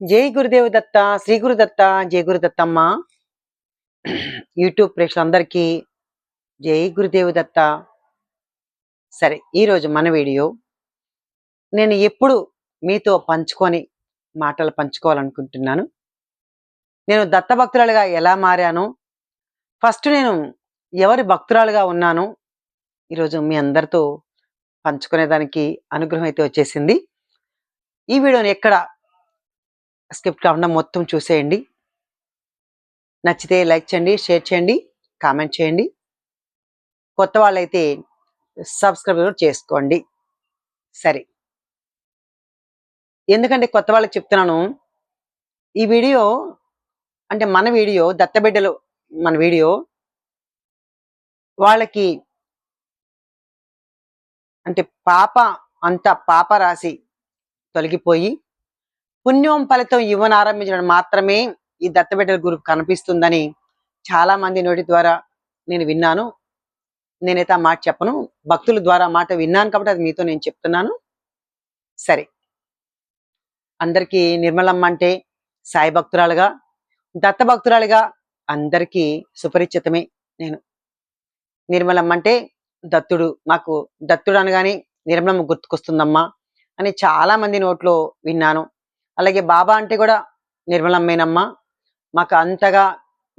జై గురుదేవ్ దత్త శ్రీ గురుదత్త జై గురుదత్తమ్మ. యూట్యూబ్ ప్రేక్షకులందరికీ జై గురుదేవ్ దత్త. సరే ఈరోజు మన వీడియో నేను ఎప్పుడు మీతో పంచుకొని మాటలు పంచుకోవాలనుకుంటున్నాను. నేను దత్త భక్తురాలుగా ఎలా మారాను? ఫస్ట్ నేను ఎవరి భక్తురాలుగా ఉన్నాను? ఈరోజు మీ అందరితో పంచుకునేదానికి అనుగ్రహం అయితే వచ్చేసింది. ఈ వీడియోని ఎక్కడ స్కిప్ కాకుండా మొత్తం చూసేయండి. నచ్చితే లైక్ చేయండి షేర్ చేయండి కామెంట్ చేయండి. కొత్త వాళ్ళైతే సబ్స్క్రైబ్ చేసుకోండి. సరే. ఎందుకంటే కొత్త వాళ్ళకి చెప్తున్నాను ఈ వీడియో అంటే మన వీడియో దత్తబిడ్డలు మన వీడియో వాళ్ళకి అంటే పాప అంత పాప రాసి తొలగిపోయి పుణ్యం ఫలితం ఇవ్వనారంభించడం మాత్రమే ఈ దత్తబిడ్డల గ్రూప్ కనిపిస్తుందని చాలా మంది నోటి ద్వారా నేను విన్నాను. నేనైతే ఆ మాట చెప్పను. భక్తుల ద్వారా మాట విన్నాను కాబట్టి అది మీతో నేను చెప్తున్నాను. సరే. అందరికీ నిర్మలమ్మ అంటే సాయి భక్తురాలుగా దత్త భక్తురాలుగా అందరికీ సుపరిచితమే నేను. నిర్మలమ్మ అంటే దత్తుడు. మాకు దత్తుడు అనగానే నిర్మలమ్మ గుర్తుకొస్తుందమ్మా అని చాలా మంది నోట్లో విన్నాను. అలాగే బాబా అంటే కూడా నిర్మలమ్మేనమ్మ. మాకు అంతగా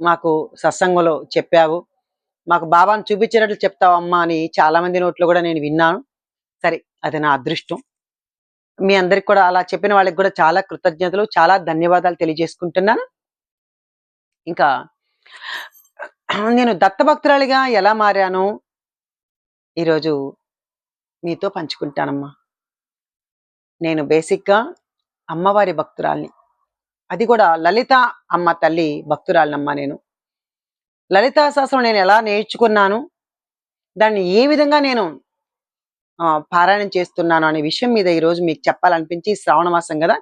మాకు సత్సంగంలో చెప్పావు. మాకు బాబాను చూపించేటట్లు చెప్తావమ్మా అని చాలామంది నోట్లో కూడా నేను విన్నాను. సరే అది నా అదృష్టం. మీ అందరికి కూడా అలా చెప్పిన వాళ్ళకి కూడా చాలా కృతజ్ఞతలు చాలా ధన్యవాదాలు తెలియజేసుకుంటున్నాను. ఇంకా నేను దత్తభక్తురాలిగా ఎలా మారాను ఈరోజు మీతో పంచుకుంటానమ్మా. నేను బేసిక్గా అమ్మవారి భక్తురాల్ని. అది కూడా లలిత అమ్మ తల్లి భక్తురాలనమ్మా నేను. లలితా శాస్త్రం నేను ఎలా నేర్చుకున్నాను? దాన్ని ఏ విధంగా నేను పారాయణం చేస్తున్నాను అనే విషయం మీద ఈరోజు మీకు చెప్పాలనిపించి శ్రావణ మాసం కదా?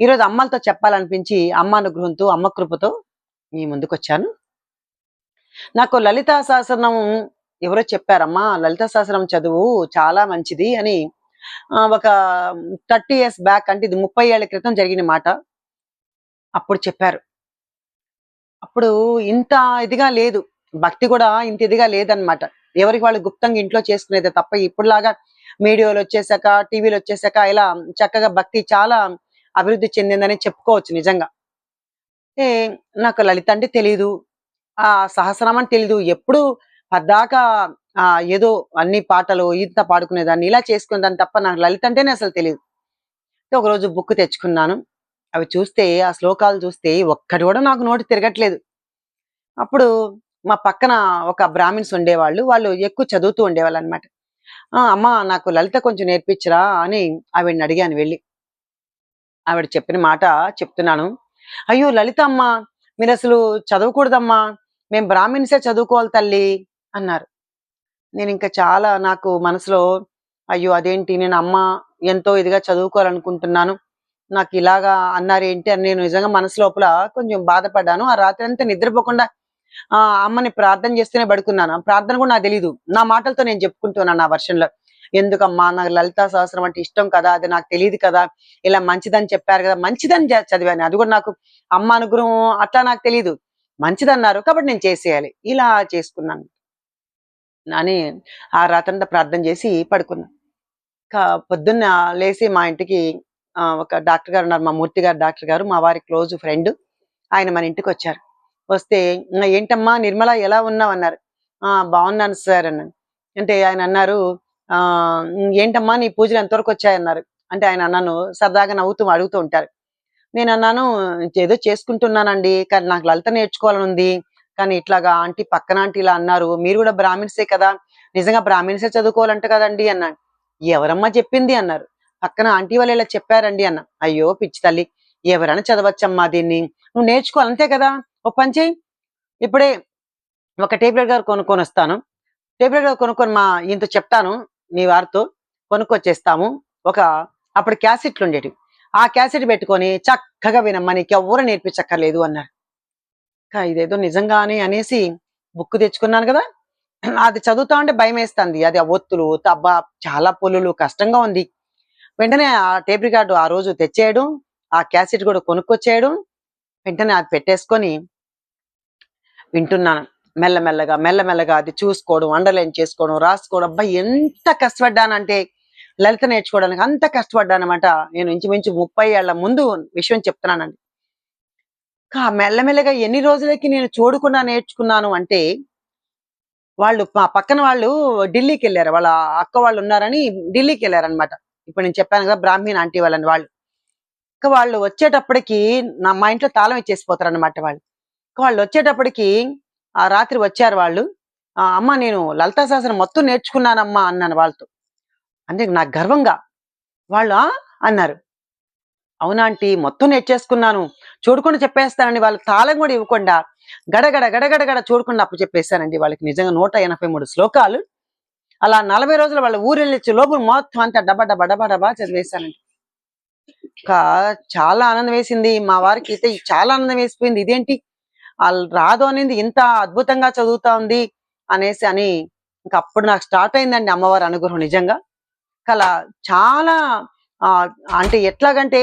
ఈరోజు అమ్మలతో చెప్పాలనిపించి అమ్మ అనుగ్రహంతో అమ్మ కృపతో మీ ముందుకు వచ్చాను నాకు లలితా శాస్త్రం ఎవరో చెప్పారమ్మా లలితా శాస్త్రం చదువు చాలా మంచిది అని ఒక థర్టీ ఇయర్స్ బ్యాక్ అంటే ఇది ముప్పై ఏళ్ళ క్రితం జరిగిన మాట. అప్పుడు చెప్పారు. అప్పుడు ఇంత ఇదిగా లేదు. భక్తి కూడా ఇంత ఇదిగా లేదన్నమాట. ఎవరికి వాళ్ళు గుప్తంగా ఇంట్లో చేసుకునేది తప్ప ఇప్పుడులాగా మీడియాలు వచ్చేసాక టీవీలు వచ్చేసాక ఇలా చక్కగా భక్తి చాలా అభివృద్ధి చెందిందని చెప్పుకోవచ్చు నిజంగా. ఏ నాకు లలిత అంటే తెలీదు. ఆ సహస్రనామం తెలీదు. ఎప్పుడు పద్దాక ఆ ఏదో అన్ని పాటలు ఇంత పాడుకునేదాన్ని ఇలా చేసుకునేదాన్ని తప్ప నాకు లలిత అంటేనే అసలు తెలియదు. ఒక రోజు బుక్ తెచ్చుకున్నాను. అవి చూస్తే ఆ శ్లోకాలు చూస్తే ఒక్కటి కూడా నాకు నోటి తిరగట్లేదు. అప్పుడు మా పక్కన ఒక బ్రాహ్మిన్స్ ఉండేవాళ్ళు వాళ్ళు ఎక్కువ చదువుతూ ఉండేవాళ్ళు అనమాట అమ్మ నాకు లలిత కొంచెం నేర్పించరా? అని ఆవిడని అడిగాను వెళ్ళి. ఆవిడ చెప్పిన మాట చెప్తున్నాను. అయ్యో లలిత అమ్మ మీరు అసలు చదవకూడదమ్మా మేము బ్రాహ్మిన్సే చదువుకోవాలి తల్లి అన్నారు. నేను ఇంకా చాలా నాకు మనసులో అయ్యో అదేంటి నేను అమ్మ ఎంతో ఇదిగా చదువుకోవాలనుకుంటున్నాను నాకు ఇలాగా అన్నారు ఏంటి అని నేను నిజంగా మనసు లోపల కొంచెం బాధపడ్డాను. ఆ రాత్రి అంతా నిద్రపోకుండా ఆ అమ్మని ప్రార్థన చేస్తేనే పడుకున్నాను. ప్రార్థన కూడా నాకు తెలియదు నా మాటలతో నేను చెప్పుకుంటున్నాను నా వర్షంలో. ఎందుకమ్మా నాకు లలితా సహస్రం అంటే ఇష్టం కదా అది నాకు తెలియదు కదా ఇలా మంచిదని చెప్పారు కదా మంచిదని చదివాను. అది కూడా నాకు అమ్మ అనుగ్రహం అట్లా నాకు తెలియదు మంచిదన్నారు కాబట్టి నేను చేసేయాలి. ఇలా చేసుకున్నాను. అని ఆ రాత్రంతా ప్రార్థన చేసి పడుకున్నా. పొద్దున్న లేచి మా ఇంటికి ఆ, ఒక డాక్టర్ గారు ఉన్నారు మా మూర్తి గారు డాక్టర్ గారు మా వారి క్లోజ్ ఫ్రెండ్ ఆయన మన ఇంటికి వచ్చారు. వస్తే ఏంటమ్మా నిర్మల ఎలా ఉన్నావు? అన్నారు. "ఆ, బాగున్నాను సార్ అన్నాను. అంటే ఆయన అన్నారు ఆ ఏంటమ్మా నీ పూజలు ఎంతవరకు వచ్చాయన్నారు అంటే ఆయన అన్నాను సరదాగా నవ్వుతూ అడుగుతూ ఉంటారు. నేను అన్నాను ఏదో చేసుకుంటున్నానండి కానీ నాకు లలిత నేర్చుకోవాలని ఉంది కానీ ఇట్లాగా ఆంటీ పక్కన ఆంటీ ఇలా అన్నారు మీరు కూడా బ్రాహ్మిన్సే కదా నిజంగా బ్రాహ్మిన్సే చదువుకోవాలంట కదండి అన్నాను ఎవరమ్మా చెప్పింది అన్నారు. పక్కన ఆంటీ వాళ్ళు ఇలా చెప్పారండి అన్న. అయ్యో పిచ్చి తల్లి ఎవరైనా చదవచ్చమ్మా దీన్ని. నువ్వు నేర్చుకోవాలి అంతే కదా. ఓ పని చేయి ఇప్పుడే ఒక టేబ్లెట్ గారు కొనుక్కొని వస్తాను. టేబ్లెట్ గారు కొనుక్కొని మా ఇంత చెప్తాను మీ వారితో కొనుక్కొచ్చేస్తాము. ఒక అప్పుడు క్యాసెట్లు ఉండేవి ఆ క్యాసెట్ పెట్టుకొని చక్కగా వినమ్మా నీకు ఎవరు నేర్పించక్కర్లేదు అన్నారు. ఇదేదో నిజంగానే అనేసి బుక్ తెచ్చుకున్నాను కదా. అది చదువుతా ఉంటే భయం వేస్తుంది అది ఆ ఒత్తులు తబ్బా చాలా పొల్లులు కష్టంగా ఉంది. వెంటనే ఆ టేప్ రికార్డు ఆ రోజు తెచ్చేయడం ఆ క్యాసెట్ కూడా కొనుక్కొచ్చేయడం వెంటనే అది పెట్టేసుకొని వింటున్నాను. మెల్లమెల్లగా మెల్లమెల్లగా అది చూసుకోవడం అండర్లైన్ చేసుకోవడం రాసుకోవడం. అబ్బా ఎంత కష్టపడ్డానంటే లలిత నేర్చుకోవడానికి అంత కష్టపడ్డానమాట. నేను ఇంచుమించు ముప్పై ఏళ్ళ ముందు విషయం చెప్తున్నానండి. మెల్లమెల్లగా ఎన్ని రోజులకి నేను చూడకుండా నేర్చుకున్నాను అంటే వాళ్ళు మా పక్కన వాళ్ళు ఢిల్లీకి వెళ్ళారు వాళ్ళ అక్క వాళ్ళు ఉన్నారని ఢిల్లీకి వెళ్ళారనమాట ఇప్పుడు నేను చెప్పాను కదా బ్రాహ్మీణ ఆంటీ వాళ్ళని వాళ్ళు. ఇంకా వాళ్ళు వచ్చేటప్పటికి నా మా ఇంట్లో తాళం ఇచ్చేసిపోతారు అనమాట వాళ్ళు. ఇంకా వాళ్ళు వచ్చేటప్పటికి ఆ రాత్రి వచ్చారు వాళ్ళు. "ఆ, అమ్మ నేను లలితా శాస్త్రం మొత్తం నేర్చుకున్నానమ్మా అన్నాను వాళ్ళతో. అంటే నాకు గర్వంగా వాళ్ళు అన్నారు. అవునా ఆంటీ? మొత్తం నేర్చేసుకున్నాను చూడకుండా చెప్పేస్తానండి వాళ్ళకి తాళం కూడా ఇవ్వకుండా. గడగడ గడగడగడ చూడకుండా అప్పు చెప్పేశానండి వాళ్ళకి. నిజంగా నూట ఎనభై మూడు శ్లోకాలు. అలా నలభై రోజులు వాళ్ళ ఊరు లోపు లోపల మొత్తం అంతా డబ్బా డబ్బా డబ్బా డబ్బా చదివేశానండి చాలా ఆనందం వేసింది. మా వారికి అయితే చాలా ఆనందం వేసిపోయింది. ఇదేంటి? వాళ్ళు రాదు అనేది. ఇంత అద్భుతంగా చదువుతా ఉంది అనేసి అని ఇంకా అప్పుడు నాకు స్టార్ట్ అయిందండి అమ్మవారి అనుగ్రహం నిజంగా. కల చాలా అంటే ఎట్లాగంటే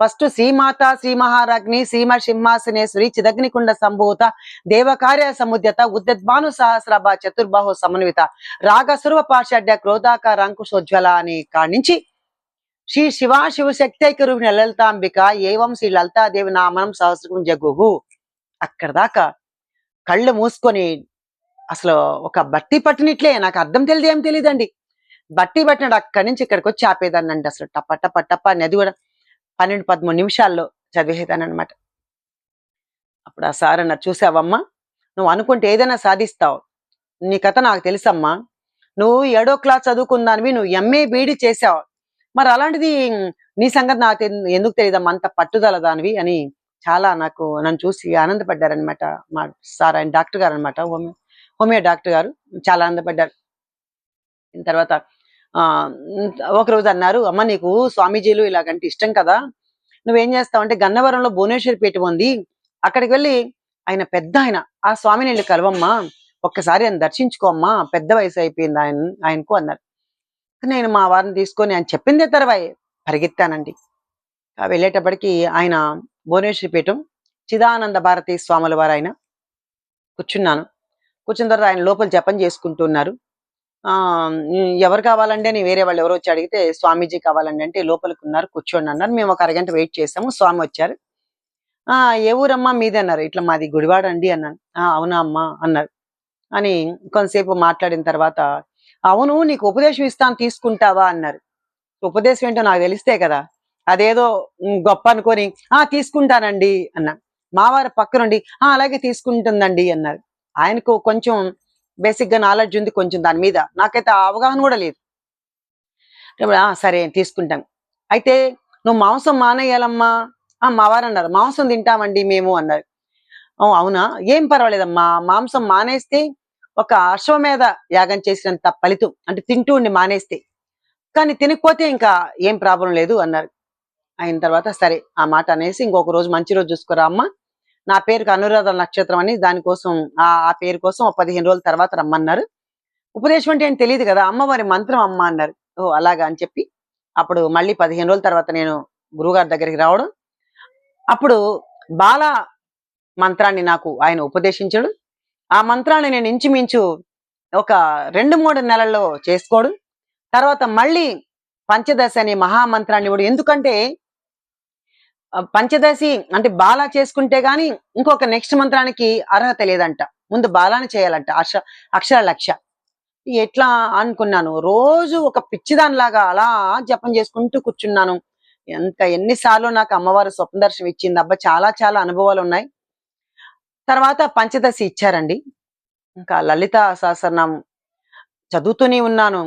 ఫస్ట్ శ్రీమాత శ్రీ మహారాజ్ని శ్రీమ సింహాసనేశ్వరి చిదగ్నికుండ సంభూత దేవకార్య సముద్యత ఉద్యద్భాను సహస్రభ చతుర్బాహు సమన్విత రాగసురవ పాషాఢ్య క్రోధాకార అంకుశోజ్వల అని కాణించి శ్రీ శివ శివశక్తైక రూపిణి లలితాంబిక ఏవం శ్రీ లలితాదేవి నామనం సహస్రం జగుహు అక్కడ దాకా కళ్ళు మూసుకొని అసలు ఒక బట్టి పట్టినట్లే నాకు అర్థం తెలియదు ఏం తెలియదండి. బట్టి పట్టినాడు అక్కడి నుంచి ఇక్కడికి వచ్చి ఆపేదాన్ని అండి అసలు. టప్ప టప్ప టప్ప నది కూడా పన్నెండు పదమూడు నిమిషాల్లో చదివేదాన్ని అనమాట అప్పుడు ఆ సార్ అన్నారు చూసావమ్మా నువ్వు అనుకుంటే ఏదైనా సాధిస్తావు. నీ కథ నాకు తెలుసమ్మా. నువ్వు ఏడో క్లాస్ చదువుకుందానివి నువ్వు ఎంఏ బీడీ చేసావు. మరి అలాంటిది నీ సంగతి నాకు ఎందుకు తెలియదమ్మా? అంత పట్టుదల దానివి అని చాలా నాకు నన్ను చూసి ఆనందపడ్డారనమాట మా సార్ ఆయన డాక్టర్ గారు అనమాట హోమియో హోమియో డాక్టర్ గారు చాలా ఆనందపడ్డారు. తర్వాత ఆ అన్నారు అమ్మ నీకు స్వామీజీలు ఇలాగంటే ఇష్టం కదా నువ్వేం చేస్తావు? అంటే గన్నవరంలో భువనేశ్వరి పీఠం ఉంది. అక్కడికి వెళ్ళి ఆయన పెద్ద ఆయన ఆ స్వామిని వెళ్ళి కలవమ్మా ఒక్కసారి ఆయన దర్శించుకోమ్మా పెద్ద వయసు అయిపోయింది ఆయన ఆయనకు అన్నారు. నేను మా వారిని తీసుకొని ఆయన చెప్పిందే తర్వాయి పరిగెత్తానండి. వెళ్ళేటప్పటికి ఆయన భువనేశ్వరి పీఠం చిదానంద భారతి స్వాముల వారు ఆయన కూర్చున్నాను. కూర్చున్న తర్వాత ఆయన లోపల జపం చేసుకుంటున్నారు ఎవరు కావాలండి అని వేరే వాళ్ళు ఎవరో వచ్చి అడిగితే స్వామీజీ కావాలండి అంటే లోపలికి ఉన్నారు కూర్చోండి అన్నారు. మేము ఒక అరగంట వెయిట్ చేసాము. స్వామి వచ్చారు. ఆ ఏ ఊరమ్మా? మీది అన్నారు. ఇట్లా మాది గుడివాడ అండి అన్నాను. ఆ అవునా అమ్మా అన్నారు. అని కొంతసేపు మాట్లాడిన తర్వాత అవును నీకు ఉపదేశం ఇస్తాను తీసుకుంటావా అన్నారు. ఉపదేశం ఏంటో నాకు తెలిస్తే కదా అదేదో గొప్ప అనుకొని ఆ తీసుకుంటానండి అన్నా. మావారి పక్కనుండి ఆ అలాగే తీసుకుంటుందండి అన్నారు. ఆయనకు కొంచెం బేసిక్గా నాలెడ్జ్ ఉంది కొంచెం దాని మీద. నాకైతే అవగాహన కూడా లేదు. "ఆ, సరే తీసుకుంటాం. అయితే నువ్వు మాంసం మానేయాలమ్మా. ఆ మా వారు అన్నారు మాంసం తింటామండి మేము అన్నారు. అవునా? ఏం పర్వాలేదమ్మా. మాంసం మానేస్తే ఒక అశ్వమేధ యాగం చేసినంత ఫలితం. అంటే తింటూ ఉండి మానేస్తే. కానీ తినకపోతే ఇంకా ఏం ప్రాబ్లం లేదు అన్నారు. అయిన తర్వాత సరే ఆ మాట అనేసి ఇంకొక రోజు మంచి రోజు చూసుకురా అమ్మ. నా పేరుకు అనురాధ నక్షత్రం అని దానికోసం ఆ పేరు కోసం పదిహేను రోజుల తర్వాత రమ్మన్నారు. ఉపదేశం అంటే ఏం తెలియదు కదా అమ్మవారి మంత్రం అమ్మ అన్నారు. ఓ అలాగా అని చెప్పి అప్పుడు మళ్ళీ పదిహేను రోజుల తర్వాత నేను గురువుగారి దగ్గరికి రావడం. అప్పుడు బాల మంత్రాన్ని నాకు ఆయన ఉపదేశించడు. ఆ మంత్రాన్ని నేను ఇంచుమించు ఒక రెండు మూడు నెలల్లో చేసుకోడు తర్వాత మళ్ళీ పంచదశ అనే మహామంత్రాన్ని కూడా ఎందుకంటే పంచదశి అంటే బాలా చేసుకుంటే గాని ఇంకొక నెక్స్ట్ మంత్రానికి అర్హత లేదంట. ముందు బాలాని చేయాలంట అక్ష అక్షర లక్ష్య ఎట్లా అనుకున్నాను రోజు ఒక పిచ్చిదానిలాగా అలా జపం చేసుకుంటూ కూర్చున్నాను. ఎంత ఎన్నిసార్లు నాకు అమ్మవారు స్వప్న దర్శనం ఇచ్చింది అబ్బా చాలా చాలా అనుభవాలు ఉన్నాయి. తర్వాత పంచదశి ఇచ్చారండి. ఇంకా లలిత సహస్రనామం చదువుతూనే ఉన్నాను.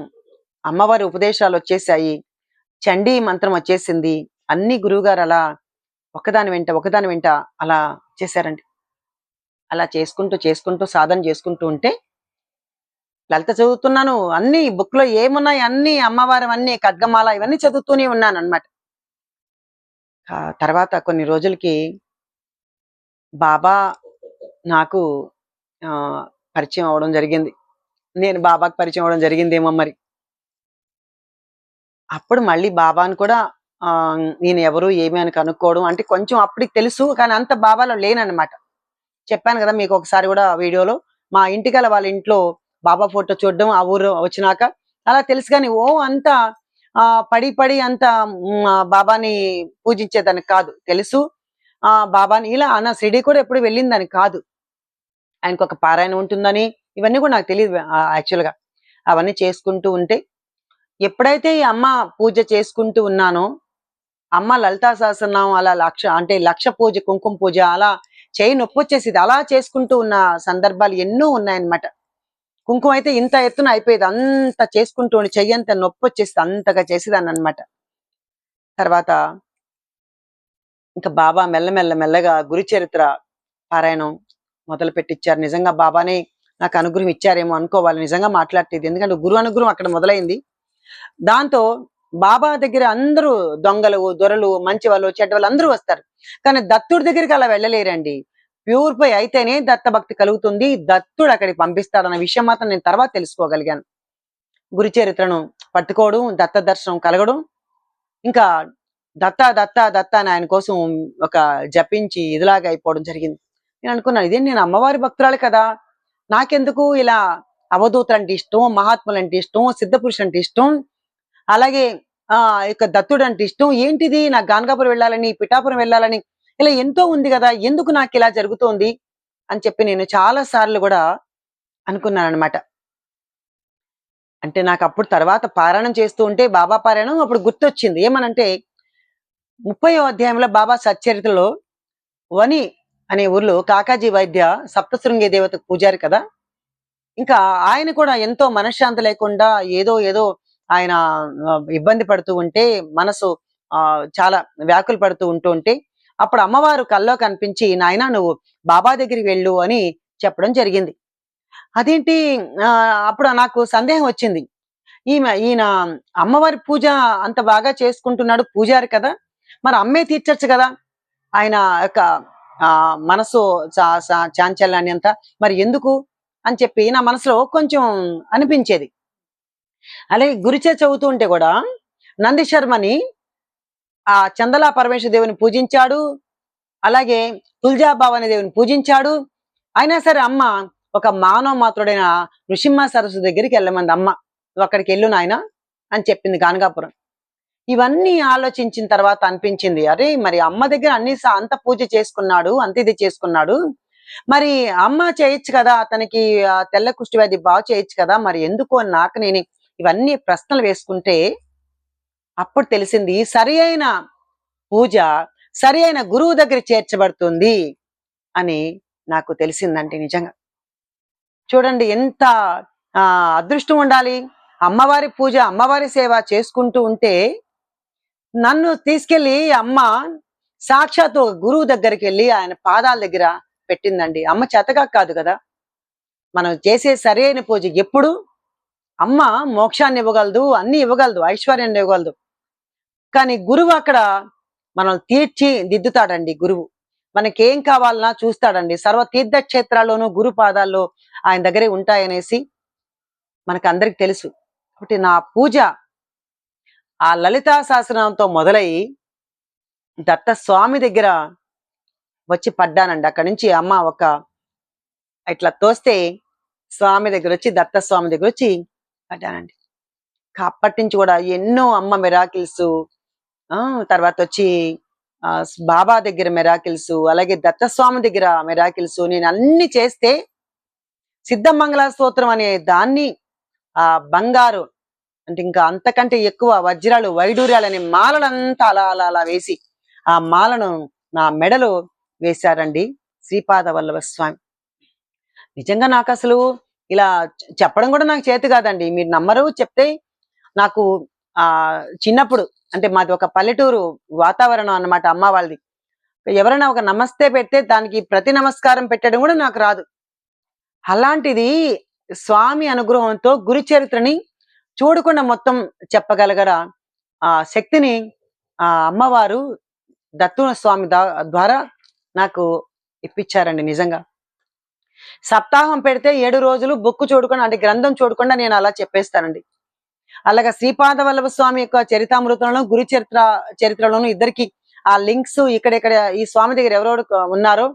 అమ్మవారి ఉపదేశాలు వచ్చేసాయి. చండీ మంత్రం వచ్చేసింది. అన్ని గురువుగారు అలా ఒకదాని వెంట ఒకదాని వెంట అలా చేశారండి. అలా చేసుకుంటూ చేసుకుంటూ సాధన చేసుకుంటూ ఉంటే లలిత చదువుతున్నాను అన్ని బుక్లో ఏమున్నాయి అన్ని అమ్మవారి అన్ని ఖడ్గమాల ఇవన్నీ చదువుతూనే ఉన్నాను అనమాట తర్వాత కొన్ని రోజులకి బాబా నాకు పరిచయం అవడం జరిగింది. నేను బాబాకి పరిచయం అవడం జరిగిందేమో మరి. అప్పుడు మళ్ళీ బాబాను కూడా ఆ, ఎవరు ఏమి అని కనుక్కోవడం అంటే కొంచెం అప్పటికి తెలుసు కానీ అంత బాబాలో లేనన్నమాట. చెప్పాను కదా మీకు ఒకసారి కూడా వీడియోలో మా ఇంటికల వాళ్ళ ఇంట్లో బాబా ఫోటో చూడడం ఆ ఊరు వచ్చినాక అలా తెలుసు కానీ ఓ అంత ఆ పడి పడి అంత బాబాని పూజించేదానికి కాదు. తెలుసు ఆ బాబాని ఇలా అన్న సిడి కూడా ఎప్పుడు వెళ్ళిందని కాదు. ఆయనకు ఒక పారాయణ ఉంటుందని ఇవన్నీ కూడా నాకు తెలియదు యాక్చువల్గా. అవన్నీ చేసుకుంటూ ఉంటే ఎప్పుడైతే ఈ అమ్మ పూజ చేసుకుంటూ ఉన్నానో అమ్మ లలితా సహస్రనామం అలా లక్ష అంటే లక్ష పూజ కుంకుమ పూజ అలా చేయి నొప్పి వచ్చేసేది. అలా చేసుకుంటూ ఉన్న సందర్భాలు ఎన్నో ఉన్నాయన్నమాట. కుంకుమ అయితే ఇంత ఎత్తున అయిపోయేది. అంత చేసుకుంటూ ఉండి చెయ్యి అంత నొప్పి వచ్చేసి అంతగా చేసేదాన్ని అనమాట తర్వాత ఇంకా బాబా మెల్లమెల్ల మెల్లగా గురు చరిత్ర పారాయణం మొదలు పెట్టించారు నిజంగా బాబానే నాకు అనుగ్రహం ఇచ్చారేమో అనుకోవాలి. నిజంగా మాట్లాడేది. ఎందుకంటే గురు అనుగ్రహం అక్కడ మొదలైంది. దాంతో బాబా దగ్గర అందరూ దొంగలు దొరలు మంచి వాళ్ళు చెడ్డ వాళ్ళు అందరూ వస్తారు. కానీ దత్తుడి దగ్గరికి అలా వెళ్ళలేరండి. ప్యూరిఫై అయితేనే దత్త భక్తి కలుగుతుంది. దత్తుడు అక్కడికి పంపిస్తాడన్న విషయం మాత్రం నేను తర్వాత తెలుసుకోగలిగాను. గురు చరిత్రను పట్టుకోవడం దత్త దర్శనం కలగడం ఇంకా దత్త దత్త దత్త అని ఆయన కోసం ఒక జపించి ఇదిలాగా అయిపోవడం జరిగింది. నేను అనుకున్నాను ఇదే నేను అమ్మవారి భక్తురాలు కదా? నాకెందుకు ఇలా అవధూతులు అంటే ఇష్టం మహాత్ములు అంటే ఇష్టం సిద్ధ పురుషులు అంటే ఇష్టం? అలాగే ఆ యొక్క దత్తుడు అంటే ఇష్టం. ఏంటిది? నాకు గానగాపురం వెళ్ళాలని పిఠాపురం వెళ్ళాలని ఇలా ఎంతో ఉంది కదా ఎందుకు నాకు ఇలా జరుగుతోంది అని చెప్పి నేను చాలా సార్లు కూడా అనుకున్నాను అనమాట అంటే నాకు అప్పుడు తర్వాత పారాయణం చేస్తూ ఉంటే బాబా పారాయణం అప్పుడు గుర్తొచ్చింది. ఏమనంటే ముప్పై అధ్యాయంలో బాబా సచ్చరిత్రలో వని అనే ఊర్లో కాకాజీ వైద్య సప్తశృంగి దేవతకు పూజారి కదా. ఇంకా ఆయన కూడా ఎంతో మనశ్శాంతి లేకుండా ఏదో ఏదో ఆయన ఇబ్బంది పడుతూ ఉంటే మనసు ఆ చాలా వ్యాకులు పడుతూ ఉంటూ ఉంటే అప్పుడు అమ్మవారు కల్లో కనిపించి నాయనా నువ్వు బాబా దగ్గరికి వెళ్ళు అని చెప్పడం జరిగింది. అదేంటి ఆ, అప్పుడు నాకు సందేహం వచ్చింది. ఈమె ఈయన అమ్మవారి పూజ అంత బాగా చేసుకుంటున్నాడు పూజారి కదా మరి అమ్మే తీర్చచ్చు కదా. ఆయన యొక్క ఆ మనసు చాంచల్యాన్ని అంతా మరి ఎందుకు? అని చెప్పి నా మనసులో కొంచెం అనిపించేది. అలాగే గురిచే చదువుతూ ఉంటే కూడా నంది శర్మని ఆ చందలా పరమేశ్వర దేవుని పూజించాడు. అలాగే తుల్జాభావాని దేవుని పూజించాడు. అయినా సరే అమ్మ ఒక మానవ మాత్రుడైన నృసింహ సరస్సు దగ్గరికి వెళ్ళమంది. అమ్మ నువ్వు అక్కడికి వెళ్ళు నాయన అని చెప్పింది గానగాపురం. ఇవన్నీ ఆలోచించిన తర్వాత అనిపించింది అరే మరి అమ్మ దగ్గర అన్ని అంత పూజ చేసుకున్నాడు అంత ఇది చేసుకున్నాడు. మరి అమ్మ చేయొచ్చు కదా అతనికి తెల్ల కుష్టి వ్యాధి బాగు చేయొచ్చు కదా మరి ఎందుకు అని నాకు నేను ఇవన్నీ ప్రశ్నలు వేసుకుంటే అప్పుడు తెలిసింది సరి అయిన పూజ సరి అయిన గురువు దగ్గర చేర్చబడుతుంది అని నాకు తెలిసిందంటే నిజంగా. చూడండి ఎంత ఆ అదృష్టం ఉండాలి. అమ్మవారి పూజ అమ్మవారి సేవ చేసుకుంటూ ఉంటే నన్ను తీసుకెళ్ళి అమ్మ సాక్షాత్ ఒక గురువు దగ్గరికి వెళ్ళి ఆయన పాదాల దగ్గర పెట్టిందండి. అమ్మ చేతగా కాదు కదా. మనం చేసే సరైన పూజ ఎప్పుడు అమ్మ మోక్షాన్ని ఇవ్వగలదు అన్ని ఇవ్వగలదు ఐశ్వర్యాన్ని ఇవ్వగలదు. కానీ గురువు అక్కడ మనం తీర్చి దిద్దుతాడండి గురువు. మనకేం కావాలన్నా చూస్తాడండి. సర్వ తీర్థ గురు పాదాల్లో ఆయన దగ్గరే ఉంటాయనేసి మనకు అందరికి తెలుసు. కాబట్టి నా పూజ ఆ లలితా శాసనంతో మొదలై దత్త స్వామి దగ్గర వచ్చి పడ్డానండి. అక్కడి నుంచి అమ్మ ఒక ఇట్లా తోస్తే స్వామి దగ్గర వచ్చి దత్తస్వామి దగ్గర వచ్చి పడ్డానండి అప్పటి నుంచి కూడా ఎన్నో అమ్మ మిరాకిల్స్ తర్వాత వచ్చి బాబా దగ్గర మిరాకిల్స్ అలాగే దత్తస్వామి దగ్గర మిరాకిల్స్ నేను అన్ని చేస్తే సిద్ధమంగళ స్తోత్రం అనే దాన్ని ఆ బంగారు అంటే ఇంకా అంతకంటే ఎక్కువ వజ్రాలు వైడూర్యాలు అనే మాలలంతా అలా అలా అలా వేసి ఆ మాలను నా మెడలో వేశారండి శ్రీపాద వల్లభ స్వామి. నిజంగా నాకు అసలు ఇలా చెప్పడం కూడా నాకు చేతి కాదండి. మీరు నమ్మరు చెప్తే నాకు ఆ చిన్నప్పుడు అంటే మాది ఒక పల్లెటూరు వాతావరణం అన్నమాట అమ్మ వాళ్ళది. ఎవరైనా ఒక నమస్తే పెడితే దానికి ప్రతి నమస్కారం పెట్టడం కూడా నాకు రాదు. అలాంటిది స్వామి అనుగ్రహంతో గురు చరిత్రని చూడకుండా మొత్తం చెప్పగలగడ ఆ శక్తిని ఆ అమ్మవారు దత్తున స్వామి ద్వారా నాకు ఇప్పించారండి నిజంగా. సప్తాహం పెడితే ఏడు రోజులు బుక్ చూడకుండా అంటే గ్రంథం చూడకుండా నేను అలా చెప్పేస్తానండి. అలాగే శ్రీపాద వల్లభ స్వామి యొక్క చరితామృతంలో గురు చరిత్ర చరిత్రలోను ఇద్దరికి ఆ లింక్స్ ఇక్కడెక్కడ ఈ స్వామి దగ్గర ఎవరెవరు ఉన్నారో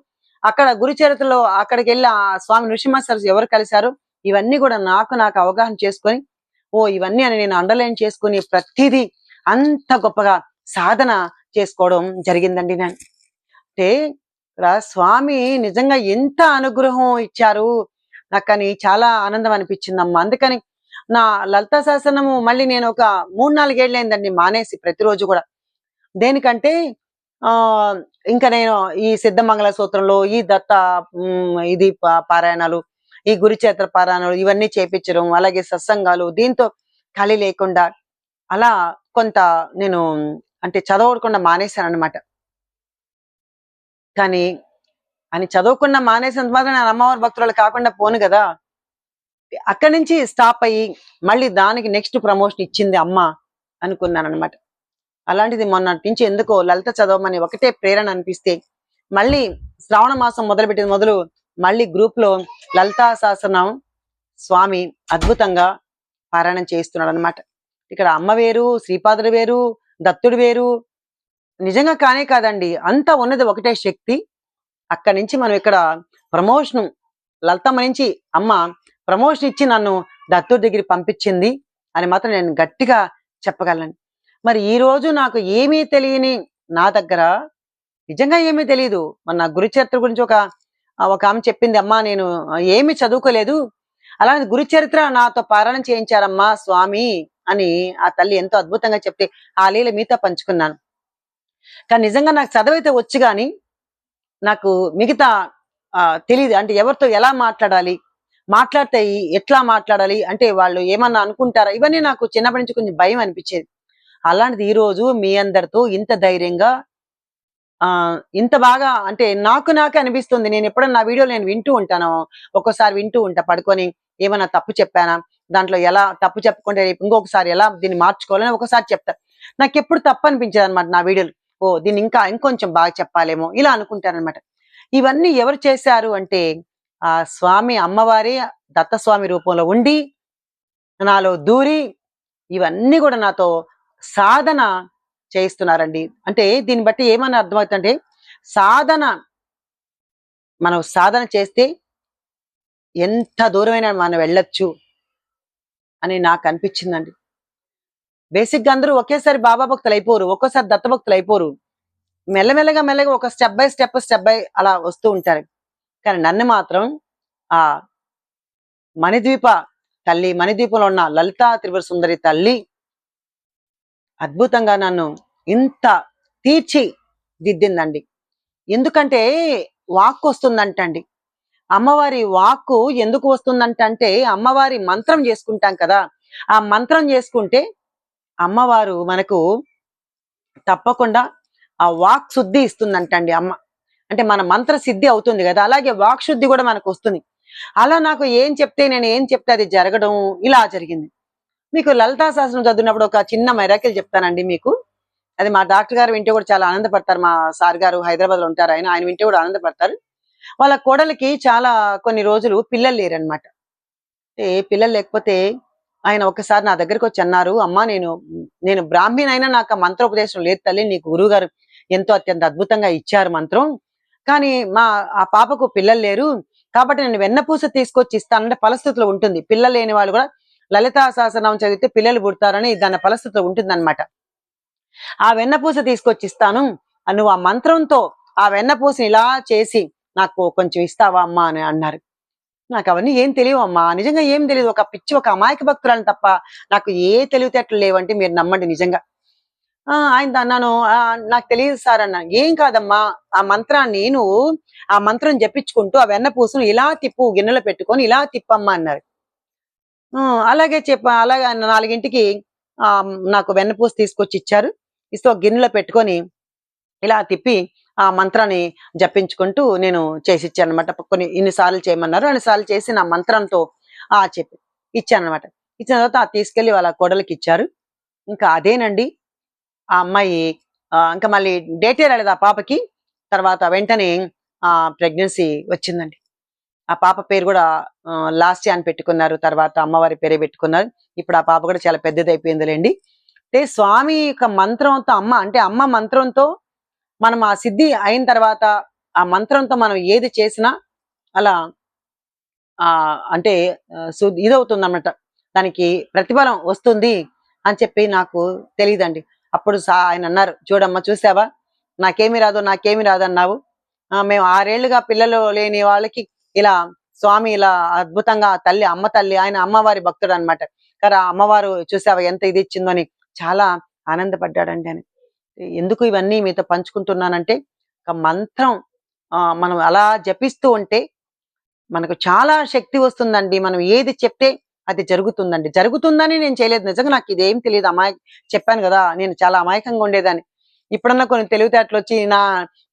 అక్కడ గురు చరిత్రలో అక్కడికి వెళ్ళి ఆ స్వామి నృసింహ సరస్సు ఎవరు కలిశారు ఇవన్నీ కూడా నాకు నాకు అవగాహన చేసుకొని ఓ ఇవన్నీ అని నేను అండర్లైన్ చేసుకుని ప్రతిదీ అంత గొప్పగా సాధన చేసుకోవడం జరిగిందండి నేను. అంటే స్వామి నిజంగా ఎంత అనుగ్రహం ఇచ్చారు. నాకు అని చాలా ఆనందం అనిపించిందమ్మా. అందుకని నా లలితా శాసనము మళ్ళీ నేను ఒక మూడు నాలుగేళ్ళైందండి మానేసి ప్రతిరోజు కూడా. దేనికంటే ఆ ఇంకా నేను ఈ సిద్ధమంగళ సూత్రంలో ఈ దత్త ఉమ్, ఇది పారాయణాలు ఈ గురుచేత్ర పారాయణాలు ఇవన్నీ చేపించడం అలాగే సత్సంగాలు దీంతో ఖాళీ లేకుండా అలా కొంత నేను అంటే చదవకుండా మానేశాను అనమాట కానీ అని చదువుకున్న మానేసినంత మాత్రం నేను అమ్మవారి భక్తురాలు కాకుండా పోను కదా? అక్కడి నుంచి స్టాప్ అయ్యి మళ్ళీ దానికి నెక్స్ట్ ప్రమోషన్ ఇచ్చింది అమ్మ అనుకున్నాను అనమాట అలాంటిది మొన్నటి నుంచి ఎందుకో లలిత చదవమని ఒకటే ప్రేరణ అనిపిస్తే మళ్ళీ శ్రావణ మాసం మొదలుపెట్టిన మొదలు మళ్ళీ గ్రూప్లో లలితా శాసనం స్వామి అద్భుతంగా పారాయణం చేస్తున్నాడు అనమాట ఇక్కడ అమ్మ వేరు శ్రీపాదుడు వేరు దత్తుడు వేరు నిజంగా కానే కాదండి అంతా ఉన్నది ఒకటే శక్తి. అక్కడి నుంచి మనం ఇక్కడ ప్రమోషన్ లలితమ్మ నుంచి అమ్మ ప్రమోషన్ ఇచ్చి నన్ను దత్తుడి దగ్గరికి పంపించింది అని మాత్రం నేను గట్టిగా చెప్పగలను. మరి ఈ రోజు నాకు ఏమీ తెలియని నా దగ్గర నిజంగా ఏమీ తెలియదు మన నా గురుచరిత్ర గురించి ఒక ఒక ఆమె చెప్పింది అమ్మా నేను ఏమీ చదువుకోలేదు. అలానే గురుచరిత్ర నాతో పారాయణం చేయించారమ్మా స్వామి అని ఆ తల్లి ఎంతో అద్భుతంగా చెప్తే ఆ లీల మీతో పంచుకున్నాను. కానీ నిజంగా నాకు చదవైతే వచ్చు కానీ నాకు మిగతా తెలియదు అంటే ఎవరితో ఎలా మాట్లాడాలి మాట్లాడితే ఎట్లా మాట్లాడాలి అంటే వాళ్ళు ఏమన్నా అనుకుంటారా? ఇవన్నీ నాకు చిన్నప్పటి నుంచి కొంచెం భయం అనిపించేది. అలాంటిది ఈ రోజు మీ అందరితో ఇంత ధైర్యంగా ఆ ఇంత బాగా అంటే నాకు నాకే అనిపిస్తుంది. నేను ఎప్పుడన్నా నా వీడియో నేను వింటూ ఉంటాను. ఒక్కోసారి వింటూ ఉంటా. పడుకొని ఏమైనా తప్పు చెప్పానా? దాంట్లో ఎలా తప్పు చెప్పుకుంటే రేపు ఇంకొకసారి ఎలా దీన్ని మార్చుకోవాలని ఒకసారి చెప్తా. నాకు ఎప్పుడు తప్పు అనిపించేది అనమాట నా వీడియోలు. ఓ దీన్ని ఇంకా ఇంకొంచెం బాగా చెప్పాలేమో ఇలా అనుకుంటారనమాట ఇవన్నీ ఎవరు చేశారు అంటే ఆ స్వామి అమ్మవారి దత్తస్వామి రూపంలో ఉండి నాలో దూరి ఇవన్నీ కూడా నాతో సాధన చేయిస్తున్నారండి. అంటే దీన్ని బట్టి ఏమని అర్థమవుతుందంటే సాధన మనం సాధన చేస్తే ఎంత దూరమైనా మనం వెళ్ళొచ్చు అని నాకు అనిపించిందండి. బేసిక్గా అందరూ ఒకేసారి బాబా భక్తులు అయిపోరు ఒక్కోసారి దత్త భక్తులు అయిపోరు. మెల్లమెల్లగా మెల్లగా ఒక step by step step by అలా వస్తూ ఉంటారు. కానీ నన్ను మాత్రం ఆ మణిద్వీప తల్లి మణిద్వీపంలో ఉన్న లలితా త్రిపుర సుందరి తల్లి అద్భుతంగా నన్ను ఇంత తీర్చి దిద్దిందండి. ఎందుకంటే వాక్కు వస్తుందంటండి. అమ్మవారి వాక్కు ఎందుకు వస్తుందంట అంటే అమ్మవారి మంత్రం చేసుకుంటాం కదా. ఆ మంత్రం చేసుకుంటే అమ్మవారు మనకు తప్పకుండా ఆ వాక్ శుద్ధి ఇస్తుందంటండి అమ్మ. అంటే మన మంత్ర సిద్ధి అవుతుంది కదా అలాగే వాక్ శుద్ధి కూడా మనకు వస్తుంది. అలా నాకు ఏం చెప్తే నేను ఏం చెప్తే అది జరగడం ఇలా జరిగింది. మీకు లలితా శాస్త్రం చదివినప్పుడు ఒక చిన్న మైరాకిల్ చెప్తానండి మీకు. అది మా డాక్టర్ గారు వింటే కూడా చాలా ఆనందపడతారు. మా సార్ గారు హైదరాబాద్లో ఉంటారు ఆయన ఆయన వింటే కూడా ఆనందపడతారు. వాళ్ళ కోడలికి చాలా కొన్ని రోజులు పిల్లలు లేరనమాట ఏ పిల్లలు లేకపోతే ఆయన ఒకసారి నా దగ్గరికి వచ్చి అన్నారు అమ్మా నేను నేను బ్రాహ్మీణ అయినా నాకు మంత్రోపదేశం లేదు తల్లి నీకు గురువు గారు ఎంతో అత్యంత అద్భుతంగా ఇచ్చారు మంత్రం. కానీ మా ఆ పాపకు పిల్లలు లేరు. కాబట్టి నేను వెన్నపూస తీసుకొచ్చి ఇస్తానంటే ఫలస్థితిలో ఉంటుంది. పిల్లలు లేని వాళ్ళు కూడా లలితా శాసనం చదివితే పిల్లలు పుడతారని దాని ఫలస్థితిలో ఉంటుంది ఆ వెన్నపూస తీసుకొచ్చి ఇస్తాను. నువ్వు ఆ మంత్రంతో ఆ వెన్నపూసని ఇలా చేసి నాకు కొంచెం ఇస్తావా అమ్మా అని అన్నారు. నాకు అవన్నీ ఏం తెలియవు అమ్మా నిజంగా ఏం తెలియదు ఒక పిచ్చి ఒక అమాయక భక్తురాలు తప్ప నాకు ఏ తెలివితేటలు లేవంటే మీరు నమ్మండి నిజంగా. ఆయన అన్నాను "ఆ, నాకు తెలియదు సార్ అన్నా. ఏం కాదమ్మా. ఆ మంత్రాన్ని నువ్వు ఆ మంత్రం జపించుకుంటూ ఆ వెన్నపూసను ఇలా తిప్పు గిన్నెలో పెట్టుకొని ఇలా తిప్పమ్మా అన్నారు. అలాగే చెప్ప అలాగే నాలుగింటికి ఆ నాకు వెన్నపూస తీసుకొచ్చి ఇచ్చారు. ఇస్తే ఒక గిన్నెలో పెట్టుకొని ఇలా తిప్పి ఆ మంత్రాన్ని జపించుకుంటూ నేను చేసి ఇచ్చాను అనమాట కొన్ని ఇన్నిసార్లు చేయమన్నారు. అన్నిసార్లు చేసి నా మంత్రంతో ఆ చెప్పి ఇచ్చాను అనమాట ఇచ్చిన తర్వాత ఆ తీసుకెళ్ళి వాళ్ళ కోడలికి ఇచ్చారు. ఇంకా అదేనండి. ఆ అమ్మాయి ఇంకా మళ్ళీ డేటే రాలేదు ఆ పాపకి. తర్వాత వెంటనే ఆ ప్రెగ్నెన్సీ వచ్చిందండి. ఆ పాప పేరు కూడా లాస్ట్ అని పెట్టుకున్నారు. తర్వాత అమ్మవారి పేరే పెట్టుకున్నారు. ఇప్పుడు ఆ పాప కూడా చాలా పెద్దది అయిపోయిందిలేండి అంటే స్వామి యొక్క మంత్రంతో అమ్మ అంటే అమ్మ మంత్రంతో మనం ఆ సిద్ధి అయిన తర్వాత ఆ మంత్రంతో మనం ఏది చేసినా అలా ఆ అంటే ఇదవుతుంది అన్నమాట దానికి ప్రతిఫలం వస్తుంది అని చెప్పి నాకు తెలియదండి అప్పుడు సా- ఆయన అన్నారు చూడమ్మా చూసావా? నాకేమి రాదు నాకేమి రాదు అన్నావు మేము ఆరేళ్ళుగా పిల్లలు లేని వాళ్ళకి ఇలా స్వామి ఇలా అద్భుతంగా తల్లి అమ్మ తల్లి ఆయన అమ్మవారి భక్తుడు అనమాట కానీ అమ్మవారు చూసావా ఎంత ఇది ఇచ్చిందో అని చాలా ఆనందపడ్డాడండి అని ఎందుకు ఇవన్నీ మీతో పంచుకుంటున్నానంటే ఒక మంత్రం ఆ, మనం అలా జపిస్తూ ఉంటే మనకు చాలా శక్తి వస్తుందండి. మనం ఏది చెప్తే అది జరుగుతుందండి. జరుగుతుందని నేను చేయలేదు. నిజంగా నాకు ఇదేం తెలియదు. అమాయ చెప్పాను కదా నేను చాలా అమాయకంగా ఉండేదాన్ని. ఇప్పుడన్నా కొన్ని తెలివితేటలు వచ్చి నా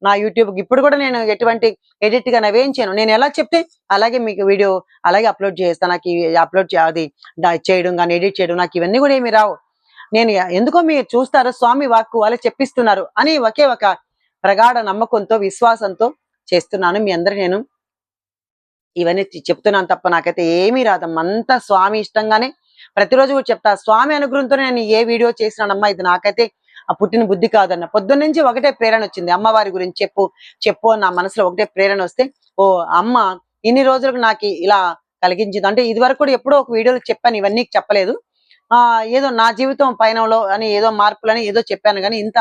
నా యూట్యూబ్ ఇప్పుడు కూడా నేను ఎటువంటి ఎడిట్గా నవేం చేయను నేను ఎలా చెప్తే అలాగే మీకు వీడియో అలాగే అప్లోడ్ చేస్తాను నాకు అప్లోడ్ అది చేయడం కానీ ఎడిట్ చేయడం నాకు ఇవన్నీ కూడా ఏమి రావు. నేను ఎందుకో మీరు చూస్తారు స్వామి వాక్కు వాళ్ళు చెప్పిస్తున్నారు అని ఒకే ఒక ప్రగాఢ నమ్మకంతో విశ్వాసంతో చేస్తున్నాను. మీ అందరు నేను ఇవన్నీ చెప్తున్నాను తప్ప నాకైతే ఏమీ రాదమ్మంతా స్వామి ఇష్టంగానే ప్రతిరోజు కూడా చెప్తా. స్వామి అనుగ్రహంతో నేను ఏ వీడియో చేసినానమ్మా ఇది నాకైతే ఆ పుట్టిన బుద్ధి కాదన్న. పొద్దున్న నుంచి ఒకటే ప్రేరణ వచ్చింది. అమ్మవారి గురించి చెప్పు చెప్పు అని నా మనసులో ఒకటే ప్రేరణ వస్తే ఓ అమ్మ ఇన్ని రోజులకు నాకు ఇలా కలిగించింది. అంటే ఇది వరకు కూడా ఎప్పుడో ఒక వీడియోలో చెప్పాను ఇవన్నీ చెప్పలేదు. ఆ ఏదో నా జీవితం పయనంలో అని ఏదో మార్పులని ఏదో చెప్పాను కానీ ఇంత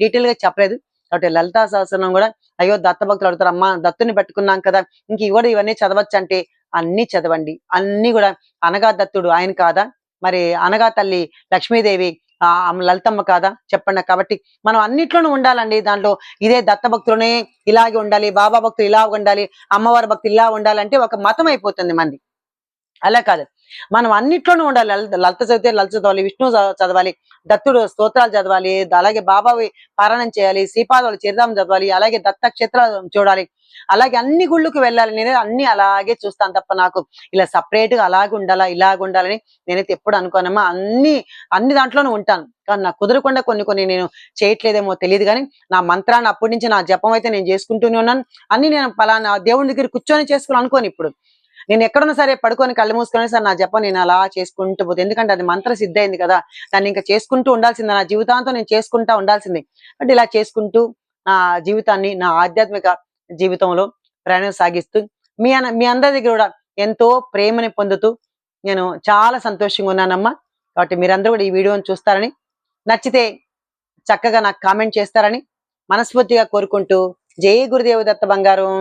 డీటెయిల్గా చెప్పలేదు. కాబట్టి లలితా సహస్రం కూడా అయ్యో దత్త భక్తులు అడుగుతారు అమ్మా దత్తుని పెట్టుకున్నాం కదా ఇంక ఇవి కూడా ఇవన్నీ చదవచ్చు అంటే అన్ని చదవండి. అన్ని కూడా అనగా దత్తుడు ఆయన కాదా? మరి అనగా తల్లి లక్ష్మీదేవి ఆ లలితమ్మ కాదా? చెప్పండి కాబట్టి మనం అన్నిట్లోనూ ఉండాలండి దాంట్లో. ఇదే దత్త భక్తులనే ఇలాగే ఉండాలి బాబా భక్తులు ఇలా ఉండాలి అమ్మవారి భక్తులు ఇలా ఉండాలంటే ఒక మతం అయిపోతుంది మంది. అలా కాదు. మనం అన్నిట్లోనూ ఉండాలి. లలిత చదివితే లలిత చదవాలి విష్ణు చదవాలి దత్తుడు స్తోత్రాలు చదవాలి అలాగే బాబావి పారాయణం చేయాలి శ్రీపాదాలు చిరుదాం చదవాలి అలాగే దత్త క్షేత్రాలు చూడాలి. అలాగే అన్ని గుళ్ళకు వెళ్ళాలి. నేను అన్ని అలాగే చూస్తాను తప్ప నాకు ఇలా సపరేట్గా అలాగే ఉండాలా ఇలాగ ఉండాలని నేనైతే ఎప్పుడు అనుకోనమ్మా. అన్ని అన్ని దాంట్లోనూ ఉంటాను. కానీ నాకు కుదరకుండా కొన్ని కొన్ని నేను చేయట్లేదేమో తెలియదు కానీ నా మంత్రాన్ని అప్పటి నుంచి నా జపం అయితే నేను చేసుకుంటూనే ఉన్నాను. అన్ని నేను పలానా దేవుని దగ్గర కూర్చొని చేసుకుని అనుకోను ఇప్పుడు. నేను ఎక్కడున్నా సరే పడుకొని కళ్ళు మూసుకొని సార్ నా జపం నేను అలా చేసుకుంటూ పోతే ఎందుకంటే అది మంత్ర సిద్ధ అయింది కదా. దాన్ని ఇంకా చేసుకుంటూ ఉండాల్సిందే. నా జీవితాంతం నేను చేసుకుంటా ఉండాల్సిందే. అంటే ఇలా చేసుకుంటూ నా జీవితాన్ని నా ఆధ్యాత్మిక జీవితంలో ప్రయాణం సాగిస్తూ మీ అన్న మీ అందరి దగ్గర కూడా ఎంతో ప్రేమని పొందుతూ నేను చాలా సంతోషంగా ఉన్నానమ్మా. కాబట్టి మీరందరూ కూడా ఈ వీడియోని చూస్తారని నచ్చితే చక్కగా నాకు కామెంట్ చేస్తారని మనస్ఫూర్తిగా కోరుకుంటూ జై గురుదేవ దత్త బంగారం.